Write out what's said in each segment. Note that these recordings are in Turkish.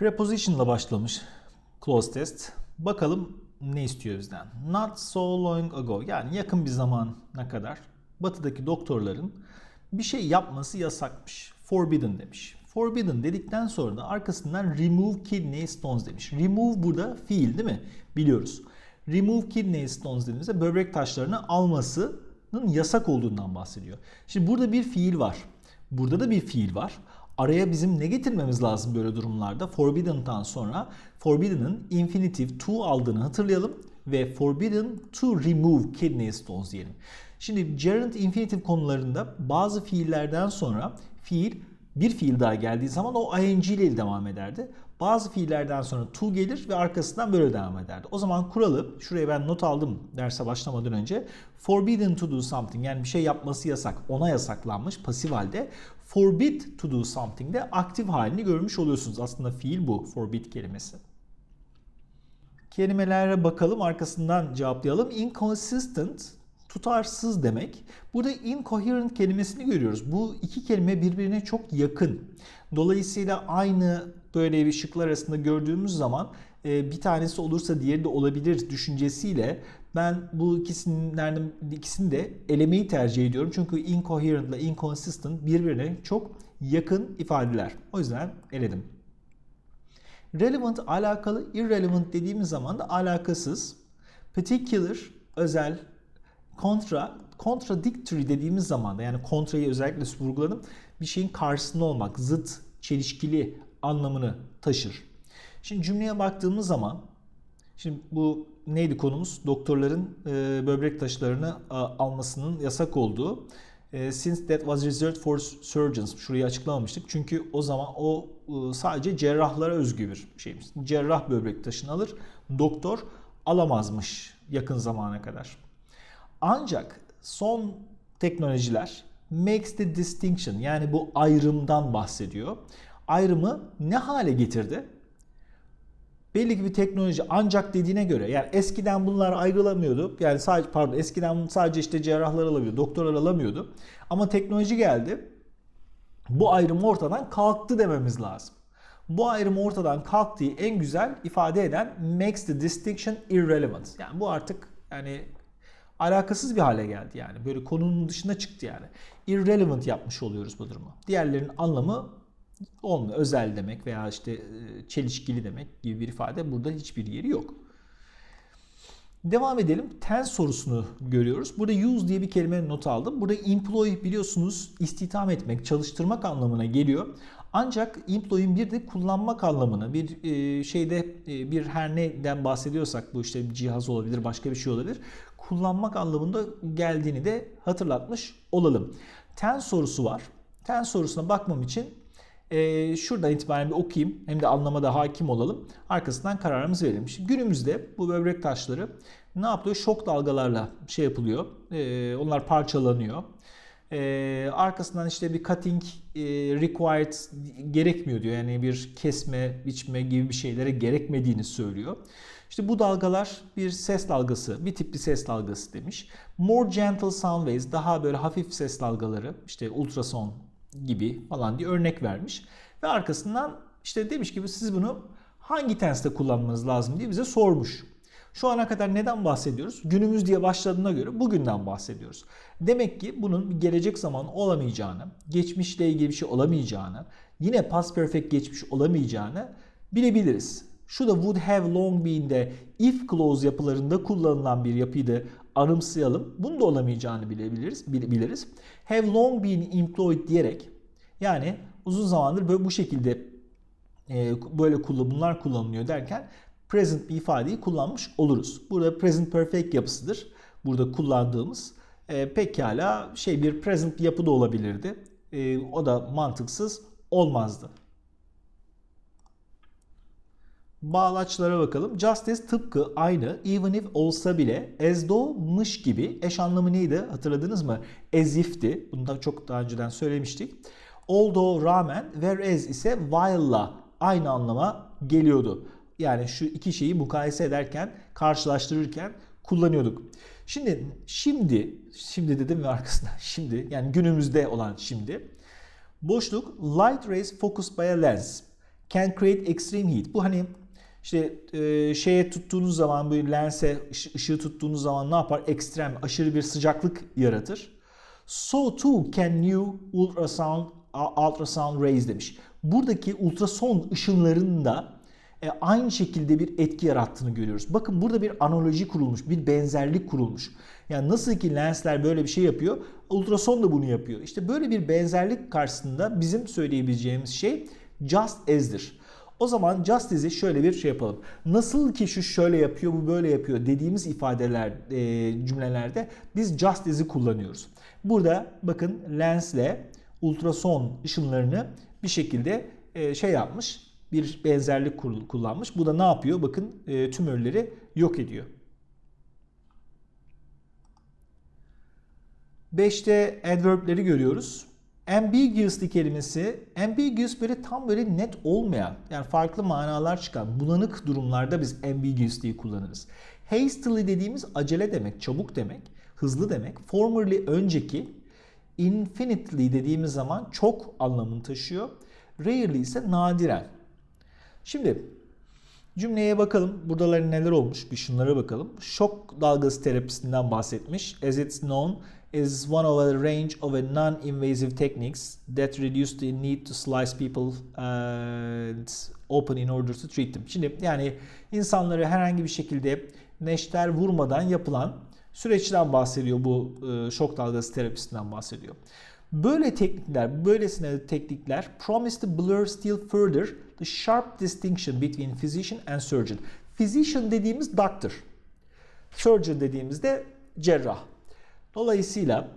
Preposition ile başlamış clause test. Bakalım ne istiyor bizden? Not so long ago yani yakın bir zamana kadar batıdaki doktorların bir şey yapması yasakmış. Forbidden demiş. Forbidden dedikten sonra da arkasından remove kidney stones demiş. Remove burada fiil değil mi? Biliyoruz. Remove kidney stones dediğimizde böbrek taşlarını almasının yasak olduğundan bahsediyor. Şimdi burada bir fiil var. Burada da bir fiil var. Araya bizim ne getirmemiz lazım böyle durumlarda? Forbidden'dan sonra forbidden'ın infinitive to aldığını hatırlayalım ve forbidden to remove kidney stones diyelim. Şimdi gerund infinitive konularında bazı fiillerden sonra fiil bir fiil daha geldiği zaman o ing ile devam ederdi. Bazı fiillerden sonra to gelir ve arkasından böyle devam ederdi. O zaman kuralı, şuraya ben not aldım derse başlamadan önce. Forbidden to do something yani bir şey yapması yasak. Ona yasaklanmış pasif halde. Forbid to do something de aktif halini görmüş oluyorsunuz. Aslında fiil bu forbid kelimesi. Kelimelere bakalım arkasından cevaplayalım. Inconsistent tutarsız demek. Burada incoherent kelimesini görüyoruz. Bu iki kelime birbirine çok yakın. Dolayısıyla aynı böyle bir şıklar arasında gördüğümüz zaman e, bir tanesi olursa diğeri de olabilir düşüncesiyle ben bu ikisinden ikisini de elemeyi tercih ediyorum. Çünkü incoherent ile inconsistent birbirine çok yakın ifadeler. O yüzden eledim. Relevant alakalı, irrelevant dediğimiz zaman da alakasız. Particular özel, kontra, contradictory dediğimiz zaman da yani kontrayı özellikle vurguladım. Bir şeyin karşısında olmak, zıt, çelişkili anlamını taşır. Şimdi cümleye baktığımız zaman şimdi bu neydi konumuz? Doktorların e, böbrek taşlarını a, almasının yasak olduğu. E, since that was reserved for surgeons. Şurayı açıklamamıştık. Çünkü o zaman o e, sadece cerrahlara özgü bir şeymiş. Cerrah böbrek taşını alır. Doktor alamazmış yakın zamana kadar. Ancak son teknolojiler makes the distinction yani bu ayrımdan bahsediyor. Ayrımı ne hale getirdi? Belli ki bir teknoloji ancak dediğine göre yani eskiden bunlar ayrılamıyordu. Yani sadece pardon eskiden sadece işte cerrahlar alamıyordu, doktorlar alamıyordu. Ama teknoloji geldi. Bu ayrım ortadan kalktı dememiz lazım. Bu ayrım ortadan kalktığı en güzel ifade eden makes the distinction irrelevant. Yani bu artık yani alakasız bir hale geldi yani. Böyle konunun dışına çıktı yani. Irrelevant yapmış oluyoruz bu durumu. Diğerlerinin anlamı olmuyor. Özel demek veya işte çelişkili demek gibi bir ifade burada hiçbir yeri yok. Devam edelim. Tense sorusunu görüyoruz. Burada use diye bir kelime not aldım. Burada employ biliyorsunuz istihdam etmek, çalıştırmak anlamına geliyor. Ancak employ'in bir de kullanmak anlamına bir şeyde bir her neden bahsediyorsak bu işte bir cihaz olabilir, başka bir şey olabilir. Kullanmak anlamında geldiğini de hatırlatmış olalım. Tense sorusu var. Tense sorusuna bakmam için e, şuradan itibaren bir okuyayım. Hem de anlama da hakim olalım. Arkasından kararımızı verelim. Şimdi günümüzde bu böbrek taşları ne yapıyor? Şok dalgalarla şey yapılıyor. E, onlar parçalanıyor. E, arkasından işte bir cutting e, required gerekmiyor diyor. Yani bir kesme, biçme gibi bir şeylere gerekmediğini söylüyor. İşte bu dalgalar bir ses dalgası, bir tip bir ses dalgası demiş. More gentle sound waves, daha böyle hafif ses dalgaları, işte ultrason gibi falan diye örnek vermiş. Ve arkasından işte demiş gibi siz bunu hangi tenste kullanmanız lazım diye bize sormuş. Şu ana kadar neden bahsediyoruz? Günümüz diye başladığına göre bugünden bahsediyoruz. Demek ki bunun gelecek zaman olamayacağını, geçmişle ilgili bir şey olamayacağını, yine past perfect geçmiş olamayacağını bilebiliriz. Şu da would have long been'de if clause yapılarında kullanılan bir yapıyı da anımsayalım. Bunu da olamayacağını bilebiliriz. biliriz. Have long been employed diyerek yani uzun zamandır böyle bu şekilde e, böyle bunlar kullanılıyor derken present bir ifadeyi kullanmış oluruz. Burada present perfect yapısıdır. Burada kullandığımız e, pekala şey bir present bir yapı da olabilirdi. E, o da mantıksız olmazdı. Bağlaçlara bakalım. Justice tıpkı aynı even if olsa bile as though'mış gibi eş anlamı neydi hatırladınız mı? As if'ti. Bunu da çok daha önceden söylemiştik. Although rağmen whereas ise while'la aynı anlama geliyordu. Yani şu iki şeyi mukayese ederken, karşılaştırırken kullanıyorduk. Şimdi, şimdi, şimdi dedim ve arkasında şimdi, yani günümüzde olan şimdi. Boşluk, light rays focused by a lens. can create extreme heat. Bu hani işte e, şeye tuttuğunuz zaman bu lense ışı- ışığı tuttuğunuz zaman ne yapar? Ekstrem, aşırı bir sıcaklık yaratır. So too can you ultrasound ultrasound rays demiş. Buradaki ultrason ışınlarının da e, aynı şekilde bir etki yarattığını görüyoruz. Bakın burada bir analoji kurulmuş, bir benzerlik kurulmuş. Yani nasıl ki lensler böyle bir şey yapıyor, ultrason da bunu yapıyor. İşte böyle bir benzerlik karşısında bizim söyleyebileceğimiz şey just as'dir. O zaman just as'i şöyle bir şey yapalım. Nasıl ki şu şöyle yapıyor, bu böyle yapıyor dediğimiz ifadeler, e, cümlelerde biz just as'i kullanıyoruz. Burada bakın lensle ultrason ışınlarını bir şekilde e, şey yapmış, bir benzerlik kullanmış. Bu da ne yapıyor? Bakın e, tümörleri yok ediyor. 5'te adverbleri görüyoruz. Ambiguously kelimesi, ambiguous böyle tam böyle net olmayan, yani farklı manalar çıkan bulanık durumlarda biz ambiguously'yi kullanırız. Hastily dediğimiz acele demek, çabuk demek, hızlı demek. Formerly önceki, infinitely dediğimiz zaman çok anlamını taşıyor. Rarely ise nadiren. Şimdi cümleye bakalım. Buradaları neler olmuş? Bir şunlara bakalım. Şok dalgası terapisinden bahsetmiş. As it's known is one of a range of a non-invasive techniques that reduce the need to slice people and open in order to treat them. Şimdi yani insanları herhangi bir şekilde neşter vurmadan yapılan süreçten bahsediyor bu e, şok dalgası terapisinden bahsediyor. Böyle teknikler, böylesine teknikler promise to blur still further the sharp distinction between physician and surgeon. Physician dediğimiz doctor. Surgeon dediğimizde cerrah. Dolayısıyla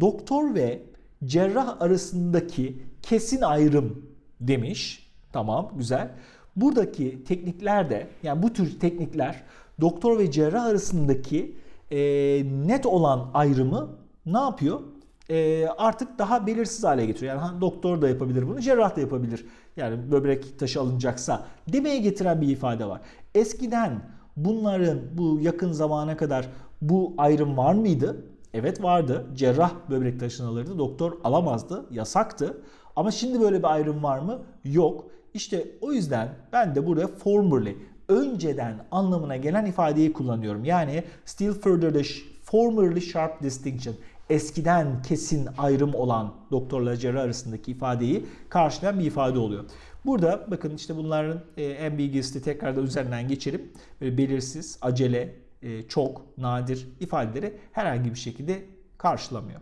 doktor ve cerrah arasındaki kesin ayrım demiş. Tamam, güzel. Buradaki teknikler de yani bu tür teknikler doktor ve cerrah arasındaki e, net olan ayrımı ne yapıyor? E, artık daha belirsiz hale getiriyor. Yani doktor da yapabilir bunu, cerrah da yapabilir. Yani böbrek taşı alınacaksa demeye getiren bir ifade var. Eskiden bunların bu yakın zamana kadar bu ayrım var mıydı? Evet vardı. Cerrah böbrek taşını alırdı. Doktor alamazdı. Yasaktı. Ama şimdi böyle bir ayrım var mı? Yok. İşte o yüzden ben de burada formerly, önceden anlamına gelen ifadeyi kullanıyorum. Yani still further the formerly sharp distinction. Eskiden kesin ayrım olan doktorla cerrah arasındaki ifadeyi karşılayan bir ifade oluyor. Burada bakın işte bunların e, ambiguously tekrardan üzerinden geçelim. Böyle belirsiz, acele, e, çok, nadir ifadeleri herhangi bir şekilde karşılamıyor.